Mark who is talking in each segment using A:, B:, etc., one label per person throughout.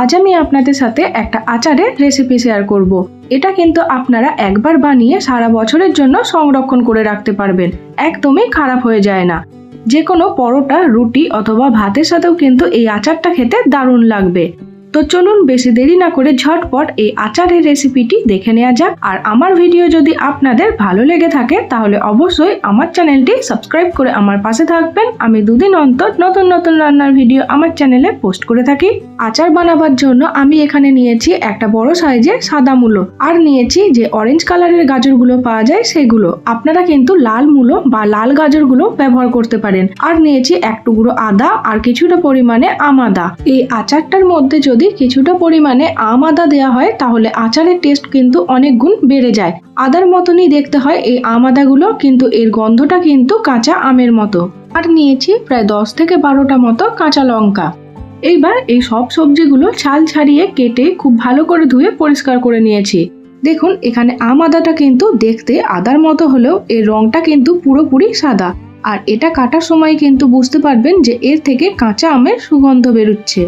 A: আজ আমি আপনাদের সাথে একটা আচারের রেসিপি শেয়ার করব। এটা কিন্তু আপনারা একবার বানিয়ে সারা বছরের জন্য সংরক্ষণ করে রাখতে পারবেন। একদমই খারাপ হয়ে যায় না। যে কোনো পরোটা, রুটি অথবা ভাতের সাথেও কিন্তু এই আচারটা খেতে দারুণ লাগবে। তো চলুন বেশি দেরি না করে ঝটপট এই আচারের রেসিপিটি দেখে নেওয়া যাক। আর আমার ভিডিও যদি আপনাদের ভালো লেগে থাকে, তাহলে অবশ্যই আমার চ্যানেলটি সাবস্ক্রাইব করে আমার পাশে থাকবেন। আমি দুদিন অন্তর নতুন নতুন রান্নার ভিডিও আমার চ্যানেলে পোস্ট করে থাকি। আচার বানাবার জন্য আমি এখানে নিয়েছি একটা বড় সাইজের সাদা মূলো। আর নিয়েছি যে অরেঞ্জ কালারের গাজরগুলো পাওয়া যায় সেগুলো। আপনারা কিন্তু লাল মূলো বা লাল গাজরগুলো ব্যবহার করতে পারেন। আর নিয়েছি এক টুকরো আদা আর কিছুটা পরিমাণে আম আদা। এই আচারটার মধ্যে যদি কিছুটা পরিমাণে আম আদা দেওয়া হয়, তাহলে আচারের টেস্ট কিন্তু অনেক গুণ বেড়ে যায়। আদার মতনই দেখতে হয় এই আম আদাগুলো, কিন্তু এর গন্ধটা কিন্তু কাঁচা আমের মতো। আর নিয়েছি প্রায় দশ থেকে বারোটা মতো কাঁচা লঙ্কা। এইবার এই সব সবজিগুলো ছাল ছাড়িয়ে কেটে খুব ভালো করে ধুয়ে পরিষ্কার করে নিয়েছি। দেখুন, এখানে আম আদাটা কিন্তু দেখতে আদার মতো হলেও এর রংটা কিন্তু পুরোপুরি সাদা। আর এটা কাটার সময় কিন্তু বুঝতে পারবেন যে এর থেকে কাঁচা আমের সুগন্ধ বেরোচ্ছে।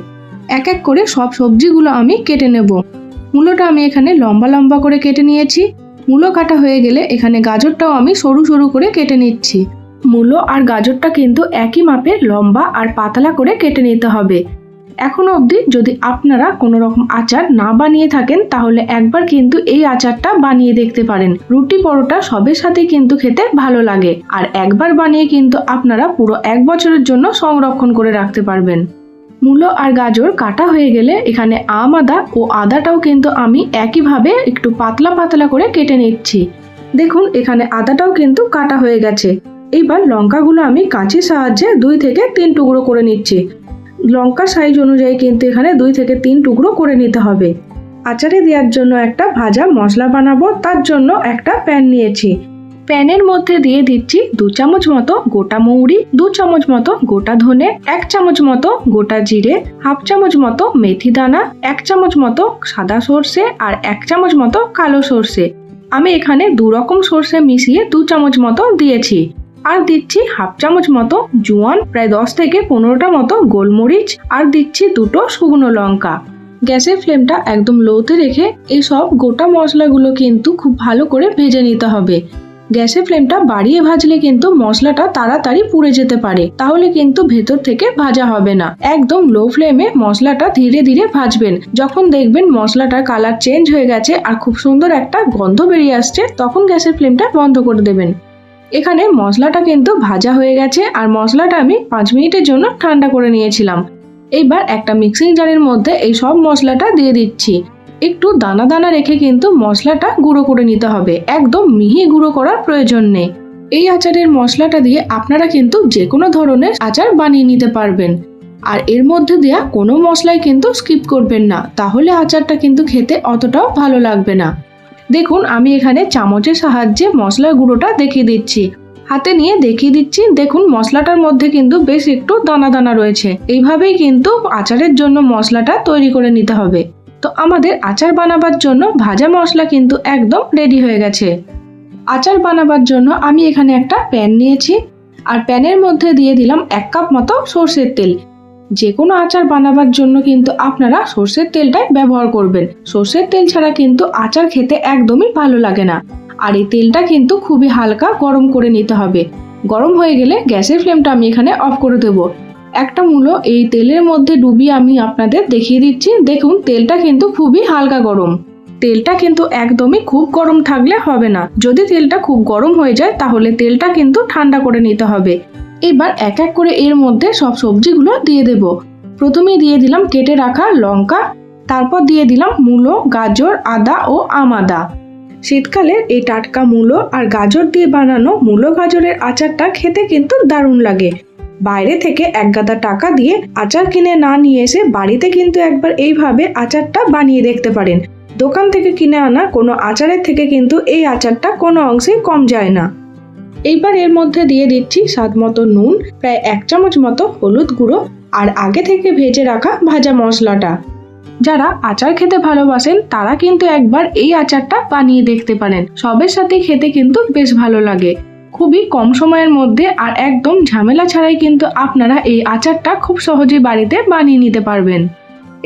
A: এক এক করে সব সবজিগুলো আমি কেটে নেব। মূলোটা আমি এখানে লম্বা লম্বা করে কেটে নিয়েছি। মূলো কাটা হয়ে গেলে এখানে গাজরটাও আমি সরু সরু করে কেটে নিচ্ছি। মূলো আর গাজরটা কিন্তু একই মাপের লম্বা আর পাতলা করে কেটে নিতে হবে। এখনও অবধি যদি আপনারা কোনো রকম আচার না বানিয়ে থাকেন, তাহলে একবার কিন্তু এই আচারটা বানিয়ে দেখতে পারেন। রুটি পরোটা সবের সাথে কিন্তু খেতে ভালো লাগে। আর একবার বানিয়ে কিন্তু আপনারা পুরো এক বছরের জন্য সংরক্ষণ করে রাখতে পারবেন। মূলো আর গাজর কাটা হয়ে গেলে এখানে আম, আদা ও আদাটাও কিন্তু আমি একইভাবে একটু পাতলা পাতলা করে কেটে নিচ্ছি। দেখুন, এখানে আদাটাও কিন্তু কাটা হয়ে গেছে। এইবার লঙ্কাগুলো আমি কাঁচির সাহায্যে দুই থেকে তিন টুকরো করে নিচ্ছি। লঙ্কা সাইজ অনুযায়ী কিন্তু এখানে দুই থেকে তিন টুকরো করে নিতে হবে। আচারে দেওয়ার জন্য একটা ভাজা মশলা বানাবো, তার জন্য একটা প্যান নিয়েছি। প্যানের মধ্যে দিয়ে দিচ্ছি দু চামচ মতো গোটা মৌরি, দু চামচ মতো গোটা ধনে, এক চামচ মতো গোটা জিরে, হাফ চামচ মতো মেথি দানা, এক চামচ মতো সাদা সর্ষে আর এক চামচ মতো কালো সর্ষে। আমি এখানে দু রকম সর্ষে মিশিয়ে দু চামচ মতো দিয়েছি। আর দিচ্ছি হাফ চামচ মতো জোয়ান, প্রায় দশ থেকে পনেরোটা মতো গোলমরিচ, আর দিচ্ছি দুটো শুকনো লঙ্কা। গ্যাসের ফ্লেমটা একদম লোতে রেখে এই সব গোটা মশলাগুলো কিন্তু খুব ভালো করে ভেজে নিতে হবে। গ্যাসের ফ্লেমটা বাড়িয়ে ভাজলে কিন্তু মশলাটা তাড়াতাড়ি পুড়ে যেতে পারে, তাহলে কিন্তু ভেতর থেকে ভাজা হবে না। একদম লো ফ্লেমে মশলাটা ধীরে ধীরে ভাজবেন। যখন দেখবেন মশলাটার কালার চেঞ্জ হয়ে গেছে আর খুব সুন্দর একটা গন্ধ বেরিয়ে আসছে, তখন গ্যাসের ফ্লেমটা বন্ধ করে দেবেন। এখানে মশলাটা কিন্তু ভাজা হয়ে গেছে আর মশলাটা আমি পাঁচ মিনিটের জন্য ঠান্ডা করে নিয়েছিলাম। এইবার একটা মিক্সিং জারের মধ্যে এই সব মশলাটা দিয়ে দিচ্ছি। একটু দানা দানা রেখে কিন্তু মশলাটা গুঁড়ো করে নিতে হবে। একদম মিহি গুঁড়ো করার প্রয়োজন নেই। এই আচারের মশলাটা দিয়ে আপনারা কিন্তু যে কোনো ধরনের আচার বানিয়ে নিতে পারবেন। আর এর মধ্যে দেওয়া কোনো মশলাই কিন্তু স্কিপ করবেন না। তাহলে আচারটা কিন্তু খেতে অতটাও ভালো লাগবে না। দেখুন, আমি এখানে চামচের সাহায্যে মশলার গুঁড়োটা দেখিয়ে দিচ্ছি। হাতে নিয়ে দেখিয়ে দিচ্ছি, দেখুন, মশলাটার মধ্যে কিন্তু বেশ একটু দানা দানা রয়েছে। এইভাবেই কিন্তু আচারের জন্য মশলাটা তৈরি করে নিতে হবে। তো আমাদের আচার বানাবার জন্য ভাজা মশলা কিন্তু একদম রেডি হয়ে গেছে। আচার বানাবার জন্য আমি এখানে একটা প্যান নিয়েছি। আর প্যানের মধ্যে দিয়ে দিলাম এক কাপ মতো সর্ষের তেল। যে কোনো আচার বানাবার জন্য কিন্তু আপনারা সর্ষের তেলটাই ব্যবহার করবেন। সর্ষের তেল ছাড়া কিন্তু আচার খেতে একদমই ভালো লাগে না। আর এই তেলটা কিন্তু খুবই হালকা গরম করে নিতে হবে। গরম হয়ে গেলে গ্যাসের ফ্লেমটা আমি এখানে অফ করে দেবো। একটা মূলো এই তেলের মধ্যে ডুবিয়ে আমি আপনাদের দেখিয়ে দিচ্ছি। দেখুন, তেলটা কিন্তু খুবই হালকা গরম। তেলটা কিন্তু একদমই খুব গরম থাকলে হবে না। যদি তেলটা খুব গরম হয়ে যায়, তাহলে তেলটা কিন্তু ঠান্ডা করে নিতে হবে। এবার এক এক করে এর মধ্যে সব সবজিগুলো দিয়ে দেব। প্রথমেই দিয়ে দিলাম কেটে রাখা লঙ্কা, তারপর দিয়ে দিলাম মূলো, গাজর, আদা ও আম আদা শীতকালের এই টাটকা মূলো আর গাজর দিয়ে বানানো মূলো গাজরের আচারটা খেতে কিন্তু দারুণ লাগে। বাইরে থেকে এক গাদা টাকা দিয়ে আচার কিনে না নিয়ে এসে বাড়িতে কিন্তু একবার এইভাবে আচারটা বানিয়ে দেখতে পারেন। দোকান থেকে কিনে আনা কোনো আচারের থেকে কিন্তু এই আচারটা কোনো অংশে কম যায় না। এইবার এর মধ্যে দিয়ে দিচ্ছি স্বাদ মতো নুন, প্রায় এক চামচ মতো হলুদ গুঁড়ো আর আগে থেকে ভেজে রাখা ভাজা মশলাটা। যারা আচার খেতে ভালোবাসেন, তারা কিন্তু একবার এই আচারটা বানিয়ে দেখতে পারেন। সবের সাথে খেতে কিন্তু বেশ ভালো লাগে। খুবই কম সময়ের মধ্যে আর একদম ঝামেলা ছাড়াই কিন্তু আপনারা এই আচারটা খুব সহজে বাড়িতে বানিয়ে নিতে পারবেন।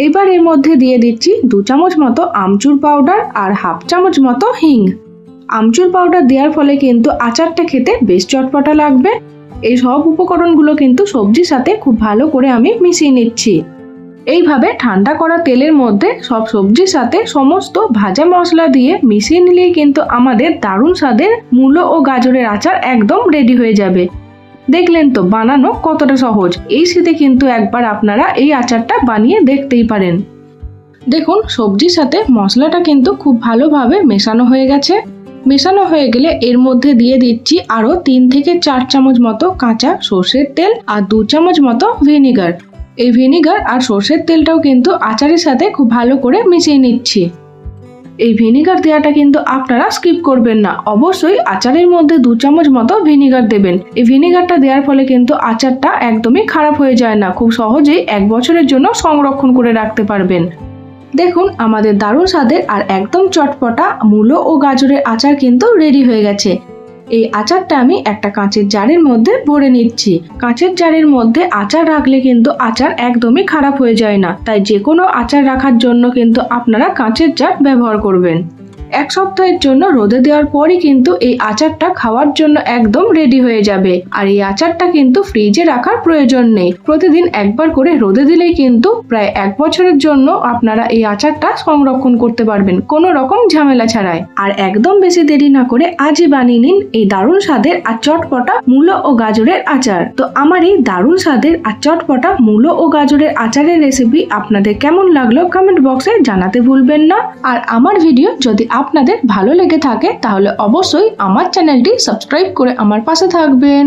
A: এবার এর মধ্যে দিয়ে দিচ্ছি দু চামচ মতো আমচুর পাউডার আর হাফ চামচ মতো হিং। আমচুর পাউডার দেওয়ার ফলে কিন্তু আচারটা খেতে বেশ চটপটা লাগবে। এই সব উপকরণগুলো কিন্তু সবজির সাথে খুব ভালো করে আমি মিশিয়ে নিচ্ছি। এইভাবে ঠান্ডা করা তেলের মধ্যে সব সবজির সাথে সমস্ত ভাজা মশলা দিয়ে মিশিয়ে নিলেই কিন্তু আমাদের দারুণ স্বাদের মূলো ও গাজরের আচার একদম রেডি হয়ে যাবে। দেখলেন তো, বানানো কতটা সহজ। এই শীতে কিন্তু একবার আপনারা এই আচারটা বানিয়ে দেখতেই পারেন। দেখুন, সবজির সাথে মশলাটা কিন্তু খুব ভালোভাবে মেশানো হয়ে গেছে। মেশানো হয়ে গেলে এর মধ্যে দিয়ে দিচ্ছি আরও তিন থেকে চার চামচ মতো কাঁচা সর্ষের তেল আর দু চামচ মতো ভিনিগার। এই ভিনিগার আর সর্ষের তেলটাও কিন্তু আচারের সাথে খুব ভালো করে মিশিয়ে নিচ্ছি। এই ভিনিগার দেওয়াটা কিন্তু আপনারা স্কিপ করবেন না। অবশ্যই আচারের মধ্যে দু চামচ মতো ভিনিগার দেবেন। এই ভিনিগারটা দেওয়ার ফলে কিন্তু আচারটা একদমই খারাপ হয়ে যায় না। খুব সহজেই এক বছরের জন্য সংরক্ষণ করে রাখতে পারবেন। দেখুন, আমাদের দারুণ স্বাদের আর একদম চটপটা মূলো ও গাজরের আচার কিন্তু রেডি হয়ে গেছে। এই আচারটা আমি একটা কাঁচের জারের মধ্যে ভরে নিচ্ছি। কাঁচের জারের মধ্যে আচার রাখলে কিন্তু আচার একদমই খারাপ হয়ে যায় না। তাই যে কোনো আচার রাখার জন্য কিন্তু আপনারা কাঁচের জার ব্যবহার করবেন। এক সপ্তাহের জন্য রোদে দেওয়ার পরই কিন্তু এই আচারটা খাওয়ার জন্য একদম রেডি হয়ে যাবে। আর এই আচারটা কিন্তু ফ্রিজে রাখার প্রয়োজন নেই। প্রতিদিন একবার করে রোদে দিলেই কিন্তু প্রায় এক বছরের জন্য আপনারা এই আচারটা সংরক্ষণ করতে পারবেন, কোনো রকম ঝামেলা ছাড়াই। আর একদম বেশি দেরি না করে আজই বানিয়ে নিন এই দারুণ স্বাদের আর চটপটা মূলো ও গাজরের আচার। তো আমার এই দারুণ স্বাদের আর চটপটা মূলো ও গাজরের আচারের রেসিপি আপনাদের কেমন লাগল কমেন্ট বক্সে জানাতে ভুলবেন না। আর আমার ভিডিও যদি আপনাদের ভালো লেগে থাকে তাহলে অবশ্যই আমার চ্যানেলটি সাবস্ক্রাইব করে আমার পাশে থাকবেন।